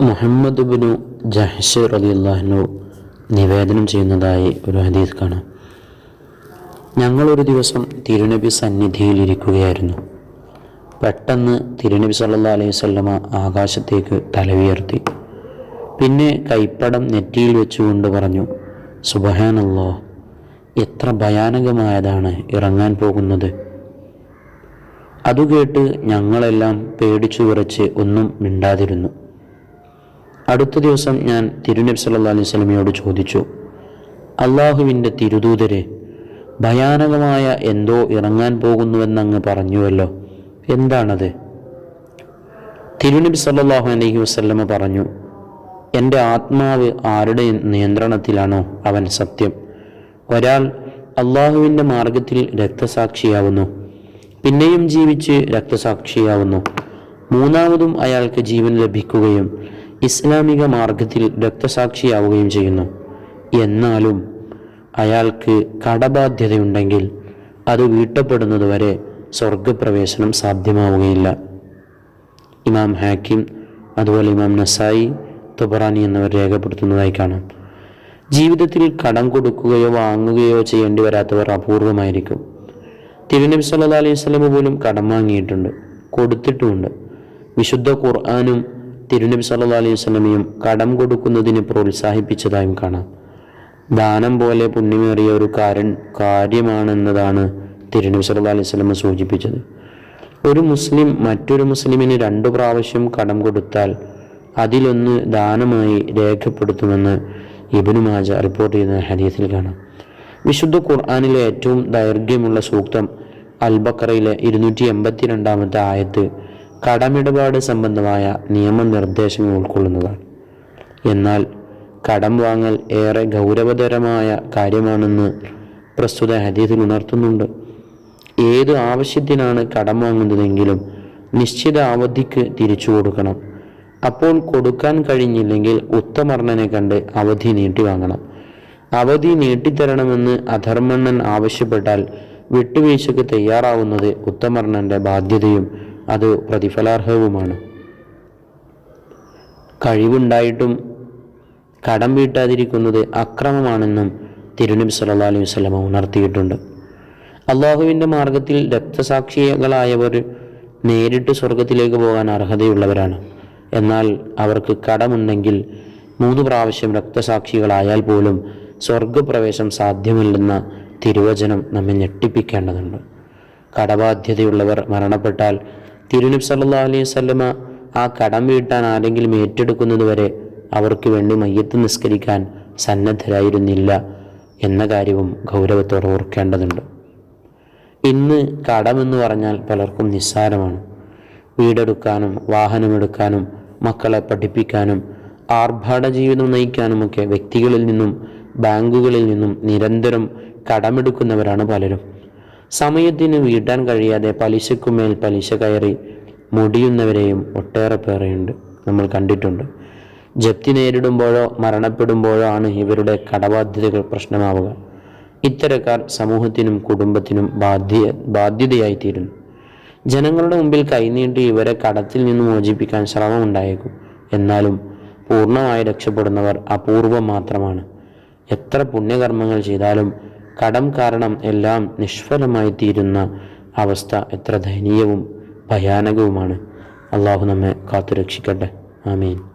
മുഹമ്മദ് ബിനു ജഹ്ഷ് അള്ളാഹിനു നിവേദനം ചെയ്യുന്നതായി ഒരു ഹദീസ് കാണാം. ഞങ്ങളൊരു ദിവസം തിരുനബി സന്നിധിയിൽ ഇരിക്കുകയായിരുന്നു. പെട്ടെന്ന് തിരുനബി സല്ലാ അലൈഹി വസല്ലമ ആകാശത്തേക്ക് തലവിയർത്തി പിന്നെ കൈപ്പടം നെറ്റിയിൽ വെച്ചുകൊണ്ട് പറഞ്ഞു സുബഹാനല്ലോ എത്ര ഭയാനകമായതാണ് ഇറങ്ങാൻ പോകുന്നത്. അതുകേട്ട് ഞങ്ങളെല്ലാം പേടിച്ചു വിറച്ച് ഒന്നും മിണ്ടാതിരുന്നു. അടുത്ത ദിവസം ഞാൻ തിരുനബി സല്ലാ അലൈഹി സ്വലമയോട് ചോദിച്ചു അള്ളാഹുവിന്റെ തിരുദൂതരെ ഭയാനകമായ എന്തോ ഇറങ്ങാൻ പോകുന്നുവെന്നങ്ങ് പറഞ്ഞുവല്ലോ എന്താണത്? തിരുനബി സല്ലാഹു അലൈഹി വസ്ല്ലമ പറഞ്ഞു എന്റെ ആത്മാവ് ആരുടെ നിയന്ത്രണത്തിലാണോ അവൻ സത്യം. ഒരാൾ അള്ളാഹുവിന്റെ മാർഗത്തിൽ രക്തസാക്ഷിയാവുന്നു പിന്നെയും ജീവിച്ച് രക്തസാക്ഷിയാവുന്നു. മൂന്നാമതും അയാൾക്ക് ജീവൻ ലഭിക്കുകയും ഇസ്ലാമിക മാർഗത്തിൽ രക്തസാക്ഷിയാവുകയും ചെയ്യുന്നു. എന്നാലും അയാൾക്ക് കടബാധ്യതയുണ്ടെങ്കിൽ അത് വീട്ടപ്പെടുന്നതുവരെ സ്വർഗപ്രവേശനം സാധ്യമാവുകയില്ല. ഇമാം ഹാക്കിം അതുപോലെ ഇമാം നസായി തുബറാനി എന്നിവർ രേഖപ്പെടുത്തുന്നതായി കാണാം. ജീവിതത്തിൽ കടം കൊടുക്കുകയോ വാങ്ങുകയോ ചെയ്യേണ്ടി വരാത്തവർ അപൂർവമായിരിക്കും. തിരുനബി സല്ലാ അലൈഹി സ്വലമ പോലും കടം വാങ്ങിയിട്ടുണ്ട് കൊടുത്തിട്ടുമുണ്ട്. വിശുദ്ധ ഖുർആാനും തിരുനബി സല്ലാ അലൈഹി വസ്ലമയും കടം കൊടുക്കുന്നതിന് പ്രോത്സാഹിപ്പിച്ചതായും കാണാം. ദാനം പോലെ പുണ്യമേറിയ ഒരു കാരൻ കാര്യമാണെന്നതാണ് തിരുനബി സല്ലാ അലൈഹി സ്വലമ സൂചിപ്പിച്ചത്. ഒരു മുസ്ലിം മറ്റൊരു മുസ്ലിമിന് രണ്ടു പ്രാവശ്യം കടം കൊടുത്താൽ അതിലൊന്ന് ദാനമായി രേഖപ്പെടുത്തുമെന്ന് ഇബിനു മാജ റിപ്പോർട്ട് ചെയ്യുന്ന ഹദീസിൽ കാണാം. വിശുദ്ധ ഖുർആാനിലെ ഏറ്റവും ദൈർഘ്യമുള്ള സൂക്തം അൽബക്കറയിലെ ഇരുന്നൂറ്റി എൺപത്തി രണ്ടാമത്തെ ആയത്ത് കടമിടപാട് സംബന്ധമായ നിയമനിർദ്ദേശങ്ങൾ ഉൾക്കൊള്ളുന്നതാണ്. എന്നാൽ കടം വാങ്ങൽ ഏറെ ഗൗരവതരമായ കാര്യമാണെന്ന് പ്രസ്തുത ഹദീസിൽ ഉണർത്തുന്നുണ്ട്. ഏത് ആവശ്യത്തിനാണ് കടം വാങ്ങുന്നതെങ്കിലും നിശ്ചിത അവധിക്ക് തിരിച്ചു കൊടുക്കണം. അപ്പോൾ കൊടുക്കാൻ കഴിഞ്ഞില്ലെങ്കിൽ ഉത്തമർണനെ കണ്ട് അവധി നീട്ടി വാങ്ങണം. അവധി നീട്ടിത്തരണമെന്ന് അധർമ്മണ്ണൻ ആവശ്യപ്പെട്ടാൽ വിട്ടുവീഴ്ചയ്ക്ക് തയ്യാറാവുന്നത് ഉത്തമർണന്റെ ബാധ്യതയും അത് പ്രതിഫലാർഹവുമാണ്. കഴിവുണ്ടായിട്ടും കടം വീട്ടാതിരിക്കുന്നത് അക്രമമാണെന്നും തിരുനബി സല്ലാ അലൈഹി വസ്ലമ ഉണർത്തിയിട്ടുണ്ട്. അള്ളാഹുവിന്റെ മാർഗത്തിൽ രക്തസാക്ഷികളായവർ നേരിട്ട് സ്വർഗത്തിലേക്ക് പോകാൻ അർഹതയുള്ളവരാണ്. എന്നാൽ അവർക്ക് കടമുണ്ടെങ്കിൽ മൂന്ന് പ്രാവശ്യം രക്തസാക്ഷികളായാൽ പോലും സ്വർഗപ്രവേശം സാധ്യമല്ലെന്ന തിരുവചനം നമ്മെ ഞെട്ടിപ്പിക്കേണ്ടതുണ്ട്. കടബാധ്യതയുള്ളവർ മരണപ്പെട്ടാൽ തിരുനബ് സല്ലാ അലൈഹി സ്വല്ലമ ആ കടം വീട്ടാൻ ആരെങ്കിലും ഏറ്റെടുക്കുന്നതുവരെ അവർക്ക് വേണ്ടി മയ്യത്ത് നിസ്കരിക്കാൻ സന്നദ്ധരായിരുന്നില്ല എന്ന കാര്യവും ഗൗരവത്തോടെ ഓർക്കേണ്ടതുണ്ട്. ഇന്ന് കടമെന്ന് പറഞ്ഞാൽ പലർക്കും നിസ്സാരമാണ്. വീടെടുക്കാനും വാഹനമെടുക്കാനും മക്കളെ പഠിപ്പിക്കാനും ആർഭാട ജീവിതം നയിക്കാനുമൊക്കെ വ്യക്തികളിൽ നിന്നും ബാങ്കുകളിൽ നിന്നും നിരന്തരം കടമെടുക്കുന്നവരാണ് പലരും. സമയത്തിന് വീട്ടാൻ കഴിയാതെ പലിശക്കുമേൽ പലിശ കയറി മുടിയുന്നവരെയും ഒട്ടേറെ പേരെയുണ്ട്. നമ്മൾ കണ്ടിട്ടുണ്ട്. ജപ്തി നേരിടുമ്പോഴോ മരണപ്പെടുമ്പോഴോ ആണ് ഇവരുടെ കടബാധ്യതകൾ പ്രശ്നമാവുക. ഇത്തരക്കാർ സമൂഹത്തിനും കുടുംബത്തിനും ബാധ്യ ബാധ്യതയായിത്തീരുന്നു. ജനങ്ങളുടെ മുമ്പിൽ കൈനീട്ടി ഇവരെ കടത്തിൽ നിന്ന് മോചിപ്പിക്കാൻ ശ്രമമുണ്ടായേക്കും. എന്നാലും പൂർണമായി രക്ഷപ്പെടുന്നവർ അപൂർവം മാത്രമാണ്. എത്ര പുണ്യകർമ്മങ്ങൾ ചെയ്താലും കടം കാരണം എല്ലാം നിഷ്ഫലമായി തീരുന്ന അവസ്ഥ എത്ര ദയനീയവും ഭയാനകവുമാണ്. അള്ളാഹു നമ്മെ കാത്തുരക്ഷിക്കട്ടെ. ആമീൻ.